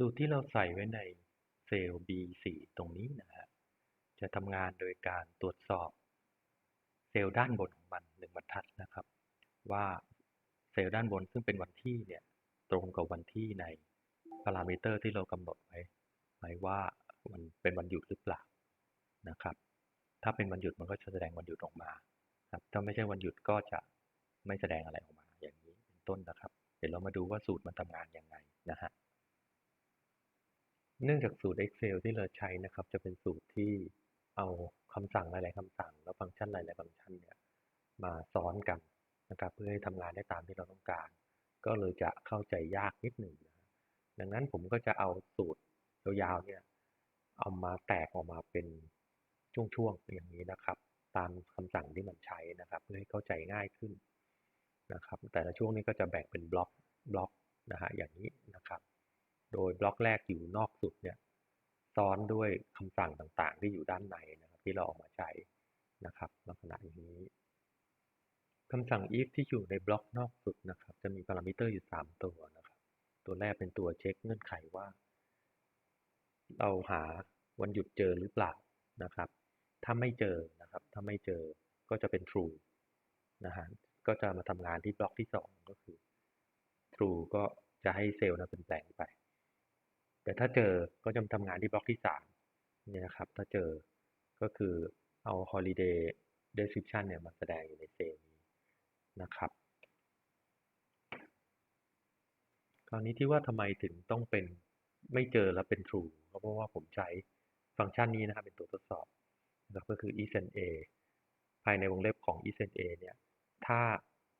สูตรที่เราใส่ไว้ในเซลล์ B4 ตรงนี้นะฮะจะทำงานโดยการตรวจสอบเซลล์ด้านบนของมันหนึ่งบรรทัดนะครับ ว่าเซลล์ด้านบนซึ่งเป็นวันที่เนี่ยตรงกับวันที่ในพารามิเตอร์ที่เรากำหนดไว้ไว้ว่ามันเป็นวันหยุดหรือเปล่านะครับ ถ้าเป็นวันหยุดมันก็จะแสดงวันหยุดออกมาครับถ้าไม่ใช่วันหยุดก็จะไม่แสดงอะไรออกมา อย่างนี้เป็นต้นนะครับ เดี๋ยวเรามาดูว่าสูตรมันทำงานยังไงนะฮะ เนื่องจากสูตร Excel ที่เราใช้นะครับ จะเป็นสูตรที่เอาคำสั่งหลาย ๆคำสั่ง แล้วฟังก์ชันหลาย ๆ ฟังก์ชันเนี่ยมาซ้อนกันนะครับ เพื่อให้ทำงานได้ตามที่เราต้องการ ก็เลยจะเข้าใจยากนิดหนึ่งนะดังนั้นผมก็จะเอาสูตรยาวๆเนี่ยเอามาแตกออกมาเป็นช่วง ๆ อย่างนี้นะครับ ตามคำสั่งที่มันใช้นะครับ เพื่อให้เข้าใจง่ายขึ้นนะครับ แต่ละช่วงนี้ก็จะแบ่งเป็นบล็อกบล็อกนะฮะอย่างนี้นะครับ โดยบล็อกแรกอยู่นอกสุดเนี่ยซ้อนด้วยคำสั่งต่างๆ ที่อยู่ด้านในนะครับที่เราออกมาใช้นะครับลักษณะอย่างนี้คำสั่ง if ที่อยู่ในบล็อกนอกสุดนะครับ จะมีพารามิเตอร์อยู่ 3 ตัวนะครับ ตัวแรกเป็นตัวเช็คเงื่อนไขว่า เราหาวันหยุดเจอหรือเปล่านะครับ ถ้าไม่เจอนะครับ ถ้าไม่เจอก็จะเป็น true นะฮะก็จะมาทำงานที่บล็อกที่ 2 ก็คือ true ก็จะให้เซลล์นั้นเป็นแปลงไป แต่ถ้าเจอก็จะทำงานที่บล็อกที่3เนี่ยนะครับ ถ้าเจอก็คือเอา holiday description เนี่ยมาแสดงอยู่ในเซลล์นี้นะครับคราวนี้ที่ว่าทำไมถึงต้องเป็นไม่เจอแล้วเป็น true ก็เพราะว่าผมใช้ฟังก์ชันนี้นะครับเป็นตัวทดสอบนะครับก็คือ isn't a ภายในวงเล็บของ isn't a เนี่ย ถ้า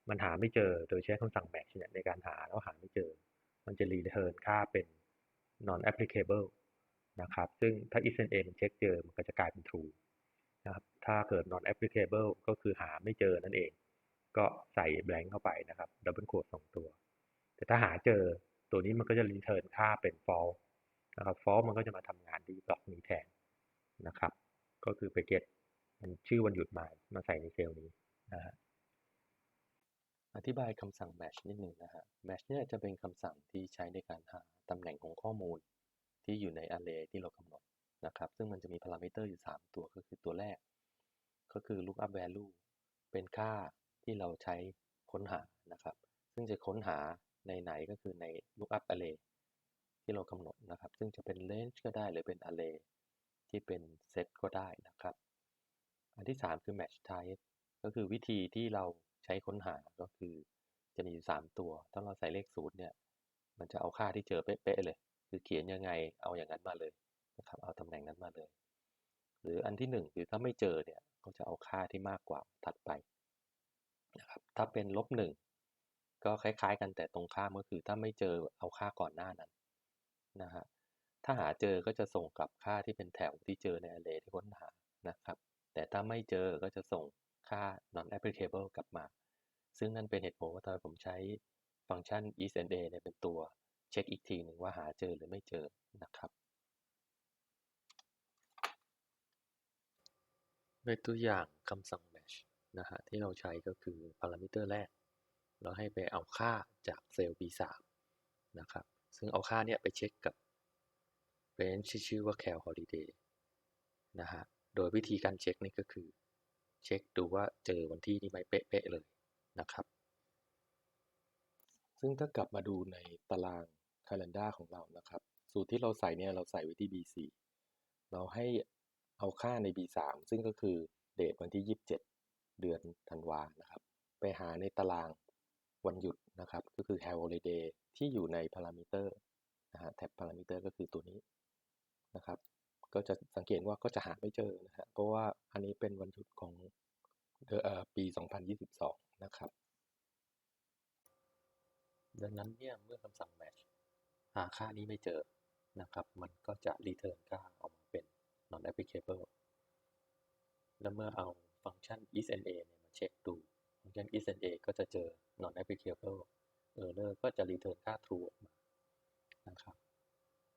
มันหาไม่เจอโดยใช้คำสั่ง match เนี่ยในการหาแล้วหาไม่เจอ มันจะ return ค่าเป็น non applicable นะครับ ซึ่งถ้า isn't a มันเช็คเจอ มันก็จะกลายเป็น true นะครับ ถ้าเกิด non applicable ก็คือหาไม่เจอนั่นเอง ก็ใส่ blank เข้าไปนะครับ double quote สองตัว แต่ถ้าหาเจอตัวนี้มันก็จะ return ค่าเป็น false นะครับ false มันก็จะมาทำงานที่บล็อกนี้แทนนะครับ ก็คือไป get มันชื่อวันหยุดมา มาใส่ในเซลล์นี้นะฮะ อธิบายคำสั่ง match นิดหนึ่งนะฮะ match เนี่ยจะเป็นคำสั่งที่ใช้ในการหาตำแหน่งของข้อมูล ที่อยู่ใน array ที่เรากำหนดนะครับ ซึ่งมันจะมีพารามิเตอร์อยู่ 3 ตัวก็คือตัวแรก ก็คือ lookup value เป็นค่าที่เราใช้ค้นหานะครับ ซึ่งจะค้นหาในไหนก็คือใน lookup array ที่เรากำหนดนะครับ ซึ่งจะเป็น range ก็ได้หรือเป็น array ที่เป็น set ก็ได้นะครับ อันที่ 3 คือ match type ก็คือวิธีที่เรา ช้ค้นหาก็คือจะมีอยู่3ตัว ถ้าเราใส่เลขศูนย์เนี่ย มันจะเอาค่าที่เจอเป๊ะๆเลย คือเขียนยังไงเอาอย่างนั้นมาเลยนะครับ เอาตำแหน่งนั้นมาเลย หรืออันที่1คือถ้าไม่เจอเนี่ยก็จะเอาค่าที่มากกว่าถัดไปนะครับ ถ้าเป็นลบหนึ่งก็คล้ายๆ กันแต่ตรงข้ามก็คือถ้าไม่เจอเอาค่าก่อนหน้านั้นนะฮะ ถ้าหาเจอก็จะส่งกลับค่าที่เป็นแถวที่เจอใน array ที่ค้นหานะครับ แต่ถ้าไม่เจอก็จะส่ง ค่า non applicable กลับมา ซึ่งนั่นเป็นเหตุผลว่าทำไมผมใช้ฟังก์ชัน isn't a เนี่ยเป็นตัวเช็คอีกทีหนึ่งว่าหาเจอหรือไม่เจอนะครับในตัวอย่างคำสั่ง match นะฮะที่เราใช้ก็คือพารามิเตอร์แรก เราให้ไปเอาค่าจากเซลล์ B3 นะครับ ซึ่งเอาค่าเนี้ยไปเช็คกับเป็นที่ชื่อว่า cal holiday นะฮะ โดยวิธีการเช็คนี่ก็คือ เช็คดูว่าเจอวันที่นี้ไหมเป๊ะๆเลยนะครับ ซึ่งถ้ากลับมาดูในตาราง calendar ของเรานะครับ สูตรที่เราใส่เนี่ยเราใส่ไว้ที่ B4 เราให้เอาค่าใน B3 ซึ่งก็คือเดทวันที่ 27 เดือนธันวานะครับ ไปหาในตารางวันหยุดนะครับ ก็คือ cal holiday ที่อยู่ในพารามิเตอร์นะฮะแท็บพารามิเตอร์ก็คือตัวนี้นะครับ ก็จะสังเกตว่าก็จะหาไม่เจอนะฮะ เพราะว่าอันนี้เป็นวันหยุดของเออปี 2022 นะครับ ดังนั้นเนี่ยเมื่อคำสั่ง match หาค่านี้ไม่เจอนะครับ มันก็จะ return ค่าออกมาเป็น non applicable แล้วเมื่อเอาฟังก์ชัน isna เนี่ยมาเช็คดู ฟังก์ชัน isna ก็จะเจอ non applicable error ก็จะ return ค่า true ออกมานะครับ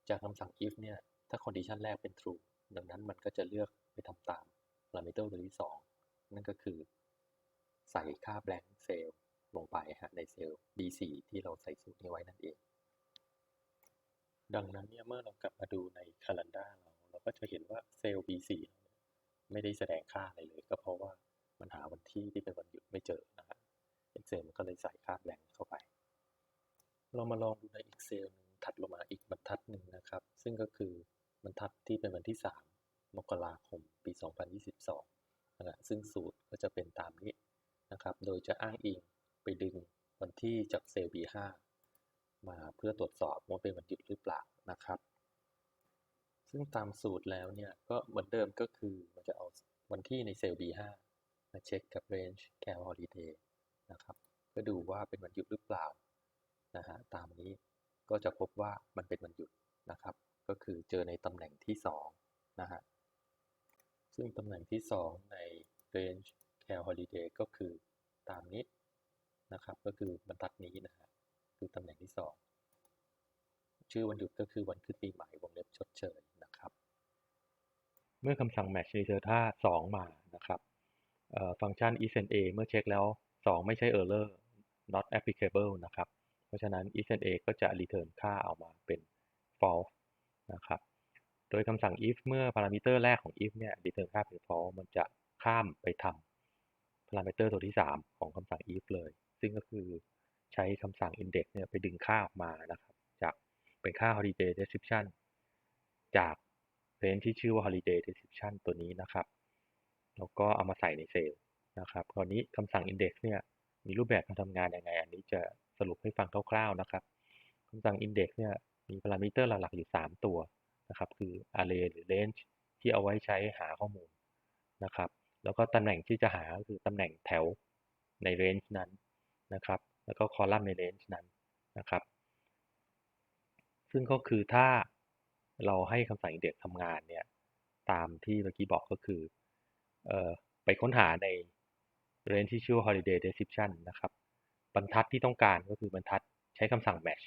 จากคำสั่ง if เนี่ย ถ้า condition แรกเป็น true ดังนั้นมันก็จะเลือกไปทำตาม parameter ตัวที่ 2 นั่นก็คือ ใส่ค่า blank cell ลงไปฮะในเซลล์ B4 ที่เราใส่สูตรนี้ไว้นั่นเอง ดังนั้นเนี่ยเมื่อเรากลับมาดูใน calendar เรา เราก็จะเห็นว่าเซลล์ B4 ไม่ได้แสดงค่าอะไรเลย ก็เพราะว่ามันหาวันที่ที่เป็นวันหยุดไม่เจอนะครับ Excel มันก็เลยใส่ค่าแบงค์เข้าไป เรามาลองดูใน Excel หนึ่งถัดลงมาอีกบรรทัดหนึ่งนะครับ ซึ่งก็คือ ที่เป็นวันที่ 3 มกราคม ปี 2022นะซึ่งสูตรก็จะเป็นตามนี้นะครับ โดยจะอ้างอิงไปดึงวันที่จากเซลล์ B5 มาเพื่อตรวจสอบว่าเป็นวันหยุดหรือเปล่านะครับ ซึ่งตามสูตรแล้วเนี่ยก็เหมือนเดิมก็คือมันจะเอาวันที่ในเซลล์ B5 มาเช็คกับ range cal holiday นะครับเพื่อดูว่าเป็นวันหยุดหรือเปล่านะฮะตามนี้ก็จะพบว่ามันเป็นวันหยุดนะครับ ก็คือเจอในตำแหน่งที่ 2 นะฮะ ซึ่งตำแหน่งที่ 2 ใน range cal holiday ก็คือตามนี้นะครับ ก็คือบรรทัดนี้นะฮะ คือตำแหน่งที่ 2 ชื่อวันหยุดก็คือวันขึ้นปีใหม่วงเล็บชดเชยนะครับ เมื่อคำสั่ง match นี้เจอท่า 2 มานะครับฟังก์ชัน is an a เมื่อเช็คแล้ว 2 ไม่ใช่ error not applicable นะครับ เพราะฉะนั้น is an a ก็จะ return ค่าออกมาเป็น false นะครับ โดยคำสั่ง if เมื่อพารามิเตอร์แรกของ if เนี่ย return ค่าเป็น false มันจะข้ามไปทำพารามิเตอร์ตัวที่ 3 ของคำสั่ง if เลย ซึ่งก็คือใช้คำสั่ง index เนี่ยไปดึงค่าออกมานะครับ จากเป็นค่า holiday description จาก range ที่ชื่อว่า holiday description ตัวนี้นะครับ แล้วก็เอามาใส่ในเซลล์นะครับ คราวนี้คำสั่ง index เนี่ยมีรูปแบบการทำงานยังไง อันนี้จะสรุปให้ฟังคร่าวๆนะครับคำสั่ง index เนี่ย มีพารามิเตอร์หลักๆอยู่ 3 ตัวนะครับ คือ array หรือ range ที่เอาไว้ใช้หาข้อมูลนะครับ แล้วก็ตำแหน่งที่จะหาคือตำแหน่งแถวใน range นั้นนะครับ แล้วก็คอลัมน์ใน range นั้นนะครับ ซึ่งก็คือถ้าเราให้คำสั่ง index ทำงานเนี่ยตามที่เมื่อกี้บอกก็คือเอ่อไปค้นหาใน range ที่ชื่อ holiday description นะครับ บรรทัดที่ต้องการก็คือบรรทัดใช้คำสั่ง match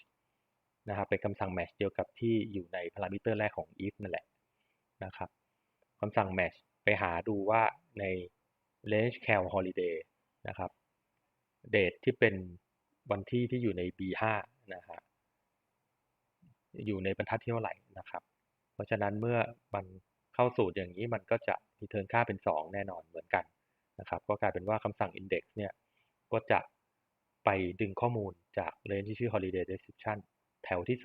นะครับเป็นคำสั่ง match เดียวกับที่อยู่ในพารามิเตอร์แรกของ if นั่นแหละนะครับคำสั่ง match ไปหาดูว่าใน range cal holiday นะครับ date ที่เป็นวันที่ที่อยู่ใน B5 นะฮะอยู่ในบรรทัดที่เท่าไหร่นะครับ เพราะฉะนั้นเมื่อมันเข้าสูตรอย่างนี้มันก็จะ return ค่าเป็น 2 แน่นอนเหมือนกันนะครับ ก็กลายเป็นว่าคำสั่ง index เนี่ยก็จะไปดึงข้อมูลจาก range ที่ชื่อ holiday description แถวที่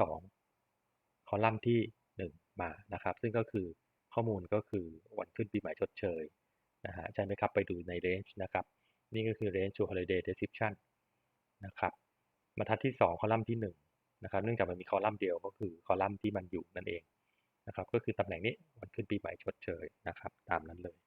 2 คอลัมน์ที่ 1 มานะครับ ซึ่งก็คือข้อมูลก็คือวันขึ้นปีใหม่ชดเชยนะฮะใช่ไหมครับไปดูใน range นะครับ นี่ก็คือ range to holiday description นะครับบรรทัดที่ 2 คอลัมน์ที่1นะครับเนื่องจากมันมีคอลัมน์เดียวก็คือคอลัมน์ที่มันอยู่นั่นเองนะครับก็คือตำแหน่งนี้วันขึ้นปีใหม่ชดเชยนะครับ ตามนั้นเลย